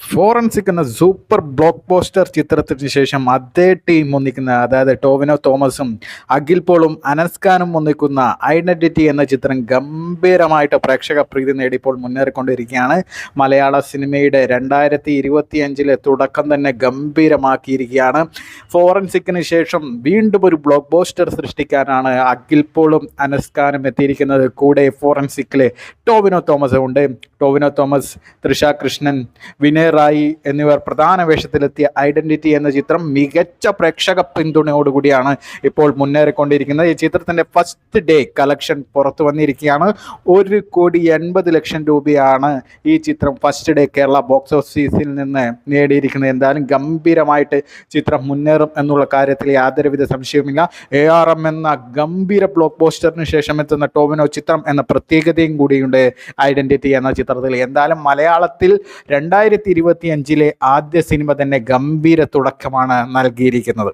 Forensic എന്ന super block poster ചിത്രത്തിന് ശേഷം അതേ ടീം ഒന്നിക്കുന്ന അതായത് ടോവിനോ തോമസും അഖിൽ പോളും അനസ്കാനും ഒന്നിക്കുന്ന ഐഡന്റിറ്റി എന്ന ചിത്രം ഗംഭീരമായിട്ട് പ്രേക്ഷക പ്രീതി നേടിപ്പോൾ മുന്നേറിക്കൊണ്ടിരിക്കുകയാണ്. മലയാള സിനിമയുടെ രണ്ടായിരത്തി ഇരുപത്തി അഞ്ചിലെ തുടക്കം തന്നെ ഗംഭീരമാക്കിയിരിക്കുകയാണ്. ഫോറൻസിക്കിന് ശേഷം വീണ്ടും ഒരു ബ്ലോക്ക് പോസ്റ്റർ സൃഷ്ടിക്കാനാണ് അഖിൽ പോളും അനസ്കാനും എത്തിയിരിക്കുന്നത്. കൂടെ ഫോറൻസിക്കിലെ ടോവിനോ തോമസും ഉണ്ട്. ടോവിനോ തോമസ് തൃഷ കൃഷ്ണൻ വിനയ് റായി എന്നിവർ പ്രധാന വേഷത്തിലെത്തിയ ഐഡന്റിറ്റി എന്ന ചിത്രം മികച്ച പ്രേക്ഷക പിന്തുണയോടുകൂടിയാണ് ഇപ്പോൾ മുന്നേറിക്കൊണ്ടിരിക്കുന്നത്. ഈ ചിത്രത്തിന്റെ ഫസ്റ്റ് ഡേ കളക്ഷൻ പുറത്തു വന്നിരിക്കുകയാണ്. ഒരു കോടി എൺപത് ലക്ഷം രൂപയാണ് ഈ ചിത്രം ഫസ്റ്റ് ഡേ കേരള ബോക്സ് ഓഫീസിൽ നിന്ന് നേടിയിരിക്കുന്നത്. എന്തായാലും ഗംഭീരമായിട്ട് ചിത്രം മുന്നേറും എന്നുള്ള കാര്യത്തിൽ യാതൊരുവിധ സംശയവുമില്ല. എ ആർ എം എന്ന ഗംഭീര ബ്ലോക്ക് പോസ്റ്ററിന് ശേഷം എത്തുന്ന ടോവിനോ ചിത്രം എന്ന പ്രത്യേകതയും കൂടിയുണ്ട്. ഐഡന്റിറ്റി എന്ന ചിത്രത്തിൽ. എന്തായാലും മലയാളത്തിൽ രണ്ടായിരത്തി ഇരുപത്തി ആദ്യ സിനിമ തന്നെ ഗംഭീര തുടക്കമാണ് നൽകിയിരിക്കുന്നത്.